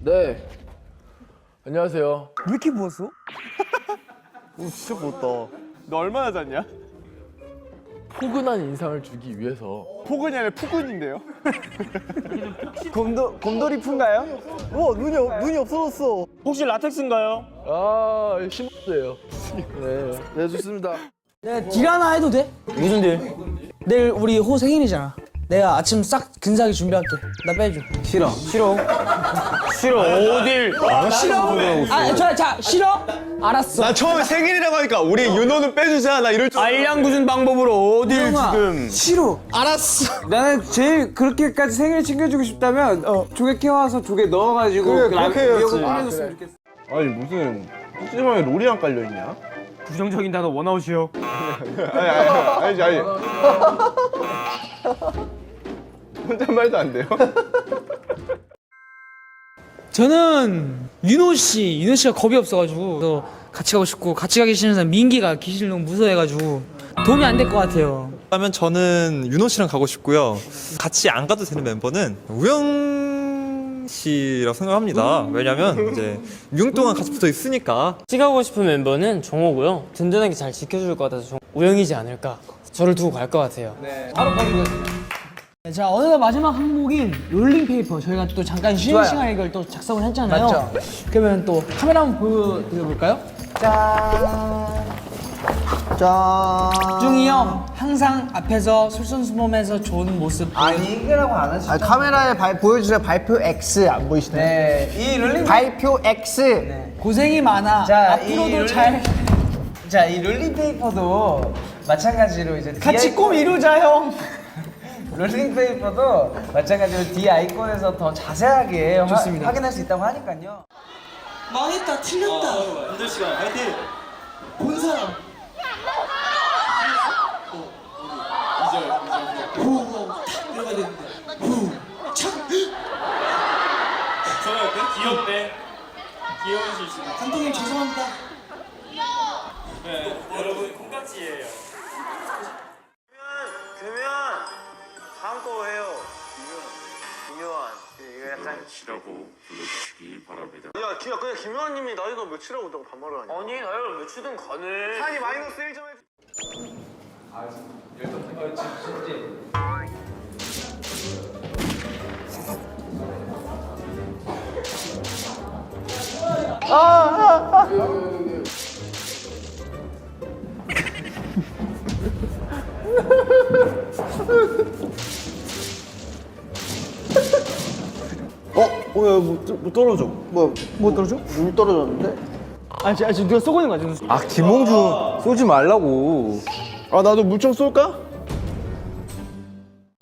네. 안녕하세요. 왜 이렇게 부었어? 진짜 못다. 너 얼마나 잤냐? 포근한 인상을 주기 위해서 포근이 아니라 푸근인데요? 곰도 곰돌이 푼가요? 우와 눈이 없- 눈이 없어졌어. 혹시 라텍스인가요? 아 심었어요. 네. 네 좋습니다. 내가 딜 하나 해도 돼? 무슨 딜? 내일 우리 호 생일이잖아. 내가 아침 싹 근사하게 준비할게. 나 빼줘. 싫어. 싫어. 싫어. 어딜? 싫어? 아, 자, 자, 싫어? 알았어. 나 처음에 생일이라고 하니까 우리 윤호는 빼주자 나 이럴 줄 알량구준 방법으로 어딜 형아. 지금? 싫어. 알았어. 나는 제일 그렇게까지 생일 챙겨주고 싶다면 조개 캐와서 조개 넣어가지고 그래, 그 라면 그렇게 해야지. 미역을 아, 끓여줬으면. 좋겠어. 아니 무슨 PC방에 롤이 안 깔려있냐? 부정적인 단어 원아웃이요. 아니 아니 아니지 아니 혼잣말도 안 돼요? 저는 윤호 씨, 윤호 씨가 겁이 없어가지고 그래서 같이 가고 싶고 같이 가기 싫은 사람 민기가 귀신을 너무 무서워해가지고 도움이 안 될 것 같아요. 그러면 저는 윤호 씨랑 가고 싶고요. 같이 안 가도 되는 멤버는 우영 씨라고 생각합니다. 왜냐면 이제 6년 동안 같이 붙어 있으니까 같이 가고 싶은 멤버는 정호고요. 든든하게 잘 지켜줄 것 같아서 정- 우영이지 않을까. 저를 두고 갈 것 같아요. 자, 어느덧 마지막 항목인 롤링 페이퍼 저희가 또 잠깐 쉬는 시간에 이걸 또 작성을 했잖아요. 맞죠. 그러면 또 카메라 한번 보여드려볼까요? 짠. 중이 형 항상 앞에서 솔선수범해서 좋은 모습 아니 이거라고 안 하시죠? 아, 카메라에 발, 보여주세요. 발표 X 안 보이시나요? 네. 이 롤링 발표 X. 고생이 많아. 자, 앞으로도 이 롤링- 잘 자, 이 롤링 페이퍼도 마찬가지로 이제 같이 D 꿈 이루자 형. 롤링 페이퍼도 마찬가지로 D 아이콘에서 더 자세하게 화- 좋습니다. 확인할 수 있다고 하니까요. 망했다, 틀렸다. 본 사람. 귀엽네. 귀여운 실수. 감독님 죄송합니다. 여러분 콩깍지예요. 이거 약간 이라고 불러주시기 바랍니다. 야, 기, 그냥 김요한님이 나이가 몇이라고 너 반말을 하냐? 아니, 나이가 몇이든 가네. 사이 마이너스 1점 해. 아, 진짜 누가 쏘고 있는 거야, 지금? 아, 김홍준 쏘지 말라고. 아 나도 물 좀 쏠까?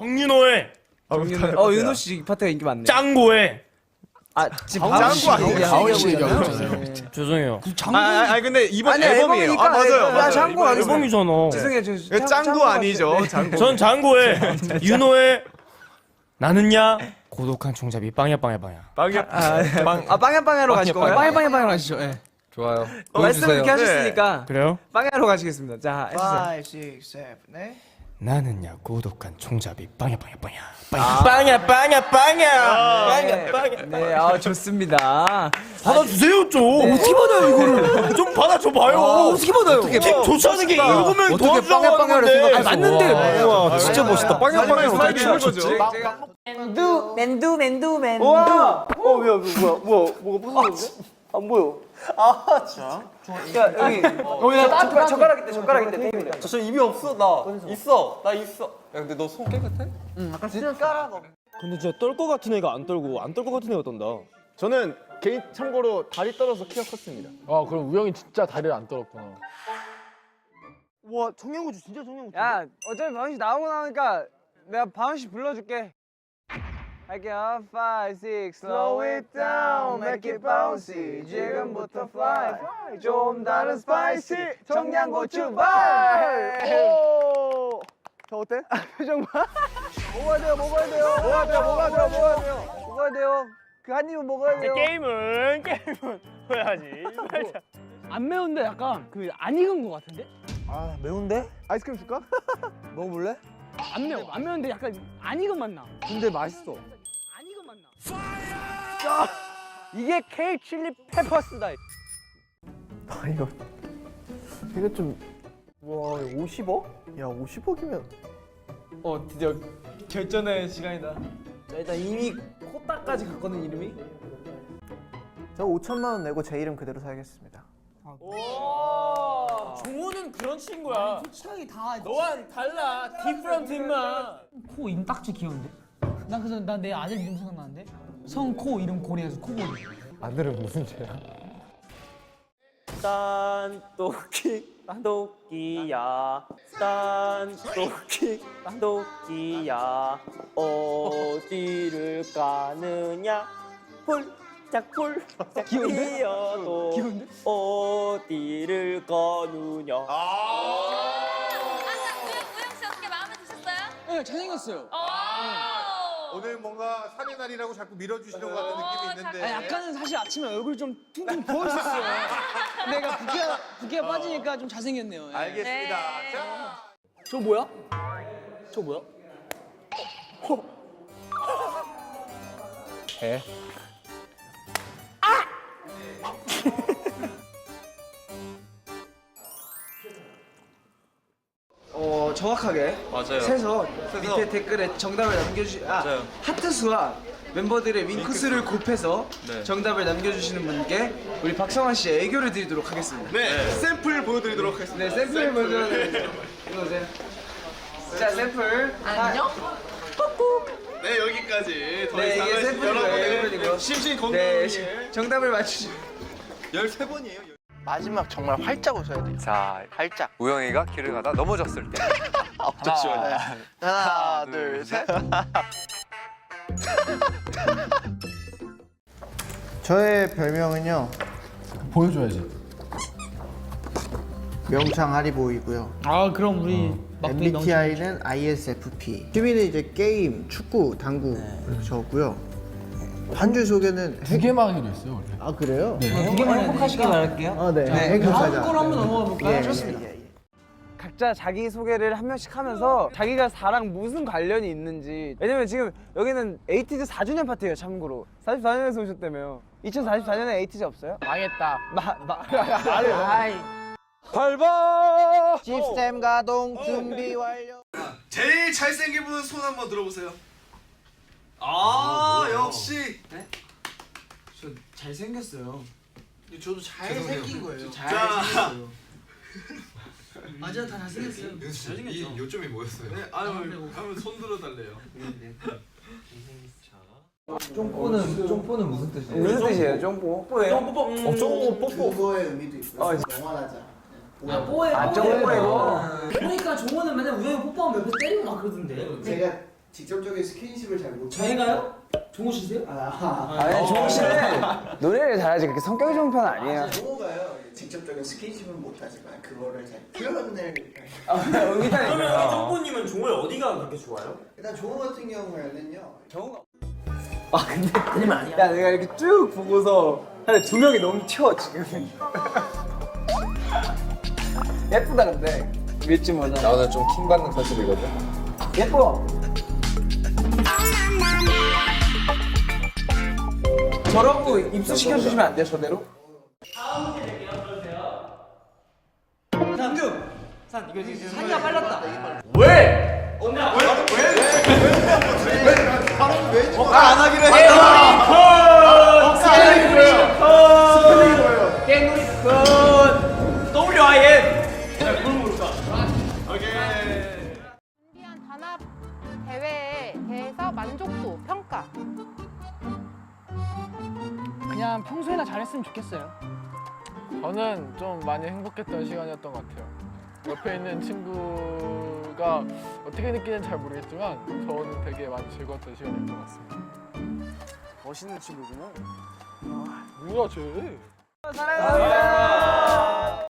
홍윤호의 어, 윤호 씨이 파트가 인기 많네. 짱고의 아, 지금 바울 씨 얘기하고 바울 씨 있잖아요. 얘기하고 죄송해요. 아, 아, 아니 근데 이번 아니, 앨범이에요. 앨범이니까 아 맞아요. 앨범. 맞아요. 아, 짱구 아니죠? 앨범이잖아. 죄송해요, 저 이거 짱구 아니죠? 짱구. 전 장고의 윤호의 나는야 고독한 총잡이 빵야 빵야 빵야. 빵이야. 아, 빵야빵야로 가실 거예요? 빵빵빵빵 하시죠. 예. 좋아요. 어, 말씀 이렇게 하셨으니까 그래요? 빵야로 가시겠습니다. 자, 해주세요. 나는야 고독한 총잡이 빵야 빵야 빵야. 빵야 빵야 빵야. 네, 네, 아, 좋습니다. 받아주세요 좀. 어떻게 받아요 이거를? 좀 받아줘 봐요. 어떻게 받아요? 팀 좋지 않은 게 일곱 명이 도와주자고 하는 건데. 아, 맞는데. 우와 진짜 멋있다. 빵야 빵야 어떻게 추는 거죠? 맨두, 맨두, 맨두, 맨두. 우와! 어, 뭐야, 뭐야, 뭐야, 뭐가 부서졌는데? 안 보여. 아, 진짜? 야, 여기, 여기다 젓가락, 젓가락 있대, 젓가락 있대, 테이블에. 저 입이 없어 나 있어 나 있어 야 근데 너 손 깨끗해? 근데 진짜 떨 것 같은 애가 안 떨고 안 떨 것 같은 애가 떤다. 저는 개인 참고로 다리 떨어서 키가 컸습니다. 아 그럼 우영이 진짜 다리를 안 떨었구나. 와, 청양고추 진짜 청양고추. 야, 어차피 씨 나오고 나니까 내가 씨 불러줄게. 할게요. 5, 6, slow it down, make it bouncy. 지금부터 fly, fly. 좀 다른 spicy. 청양고추 발. 오. 저 어때? 표정 봐. 먹어야 돼요, 먹어야 돼요. 먹어야 돼요, 먹어야 돼요, 먹어야 돼요. 먹어야 돼요. 그 한 입은 먹어야 돼요. 게임은 게임은 해야지. 안 매운데 약간 그 안 익은 것 같은데? 아, 매운데? 아이스크림 줄까? 먹어볼래? 안 매워. 안 매운데 약간 안 익은 맛 나. 근데 맛있어. 나. 이게 K 칠리 페퍼스다. 아 이거 이거 좀와 50억? 야 50억이면 어 드디어 결전의 시간이다. 자 일단 이미 코딱까지 갔거든 이름이. 저 5천만 원 내고 제 이름 그대로 살겠습니다. 종호는 그런 친구야. 솔직하게 다 너와는 달라. 디프런트 임마. 코 이름 딱지 귀여운데? 난 그래서 난 내 아들 이름 생각나는데 성코 이름 고래 해서 코고리 아들은 무슨 죄야? 딴도끼 딴도끼야 딴도끼 딴도끼야 어디를 가느냐 폴짝 폴짝 뛰어도 어디를 가느냐 우영 씨 어떻게 마음에 드셨어요? 네 잘생겼어요 오늘 뭔가 살의 날이라고 자꾸 밀어주시는 것 같은 느낌이 있는데 아니, 약간은 사실 아침에 얼굴 좀 퉁퉁 부어 있었어요 내가 붓기가, 붓기가 빠지니까 좀 잘생겼네요 예. 알겠습니다. 네. 자, 저 뭐야? 저 뭐야? 어 정확하게 맞아요. 세서 밑에 댓글에 정답을 남겨주시 아 맞아요. 하트 수와 멤버들의 윙크스를 곱해서 네. 정답을 남겨주시는 분께 우리 박성환 씨 애교를 드리도록 하겠습니다. 네, 샘플 보여드리도록 하겠습니다. 네 샘플 먼저 이거 오세요. 자 샘플 안녕. 네, 여기까지. 더 네 이게 이상은 샘플이고요. 여러분의. 심신 네 건강을 정답을 맞추시. 13번이에요. 마지막 정말 활짝 웃어야 돼. 자, 활짝. 우영이가 길을 가다 넘어졌을 때. 잠시만요. 하나, 둘, 셋. 저의 별명은요 보여줘야지. 명창 하리보이고요. 아 그럼 우리 막둥이 명칭 MBTI는 ISFP. 취미는 이제 게임, 축구, 당구 이렇게 적었고요. 한 줄 소개는 두 개만 하기로 했어요 원래. 아 그래요? 두 개만 행복하시길 바랄게요 아 네. 다음 행복하자. 걸로 한번 넘어가 볼까요? 예, 좋습니다 예, 예, 예. 각자 자기 소개를 한 명씩 하면서 자기가 4랑 무슨 관련이 있는지 왜냐면 지금 여기는 에이티즈 4주년 파티예요 참고로 44년에서 오셨다며요 2044년에 에이티즈 없어요? 망했다. 마, 마, 말을 아이 밟아 시스템 가동 준비 완료. 제일 잘생긴 분 손 한번 들어보세요. 아, 역시. 저 잘생겼어요. 저도 잘생긴 거예요. 자, 맞아 다 잘생겼어요. 이 요점이 뭐였어요? 네, 아유, 한번 손 들어달래요. 무슨 뜻이에요? 쫑뽀? 뽀예요? 어, 쫑뽀 뽀뽀. 그거의 의미도 있고요. 영원하자. 아 뽀해 아 쫑뽀이고 그러니까 종호는 맨날 우영이 뽀뽀하면 옆에서 때리고 막 그러던데. 제가 직접적인 스킨십을 잘 못. 저희가요? 종호 씨세요? 아, 아니 종호 씨는 노래를 잘하지 그렇게 성격이 좋은 편은 아니에요 종호가요. 직접적인 스킨십은 못하지만 그거를 잘 표현을. 일단 정보님은 종호의 어디가 그렇게 좋아요? 일단 종호 같은 경우에는요. 아 근데 야 내가 이렇게 쭉 보고서 근데 두 명이 넘쳐 지금 예쁘다 근데 믿지 못하 나 오늘 좀 킹받는 컨셉이거든 예뻐 저러고 입수 시켜 주시면 안 돼요 저대로? 산이가 빨랐다 안 하기로 했다. 좋겠어요 저는 좀 많이 행복했던 시간이었던 것 같아요. 옆에 있는 친구가 어떻게 느끼는지 잘 모르겠지만 저는 되게 많이 즐거웠던 시간이었던 것 같습니다. 멋있는 친구구나 뭐야 쟤? 사랑합니다